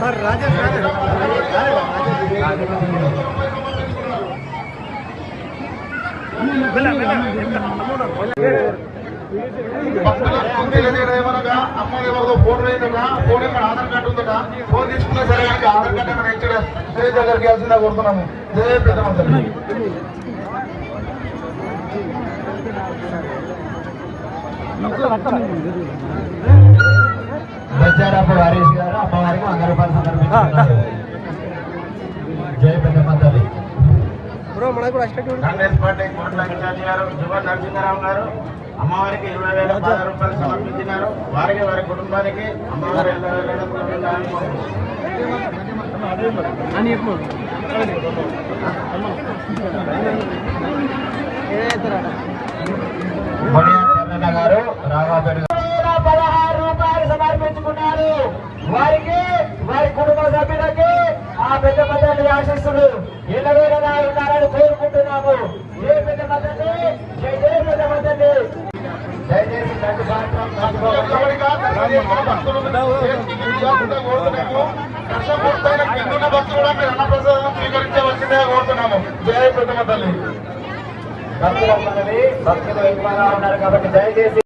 Sir Rajesh అమ్మాయి ఎవరిదో phone phone Aadhaar card ఉందట ఫోన్ తీసుకున్నా సరే కనుక ఆధార్ కార్డు ఏమైనా ఇచ్చాడు? జయ దగ్గరికి వెళ్తుందా కోరుతున్నాము జయ పెద్దమ్మ బచ్చారపు హరీష్ గారు అమ్మవారికి వంద రూపాయలు సమర్పించారు. జయ కూడా assistant Congress party Kotla incharge గారు జువా నరసింహారావు గారు అమ్మవారికి ఇరవై వేల పదహారు రూపాయలు సమర్పించినారు. వారికి వారి కుటుంబానికి అమ్మవారి ఇరవై వేల గారు రాఘవపేట పదహారు రూపాయలు సమర్పించుకున్నారు. వారికి వారి కుటుంబ సభ్యులకి ఆ పెద్ద మద్దతు ఆశిస్తులు ఎల్లవేళలా ఉండాలని కోరుకుంటున్నాము ఏ పెద్ద మద్దతు జై జయ పెద్ద మద్దతు దయచేసి రెండు సంవత్సరం కోరుతున్నాము జయ పెద్దమ్మ తల్లి. భక్తులు భక్తులు ఎక్కువగా ఉన్నారు కాబట్టి దయచేసి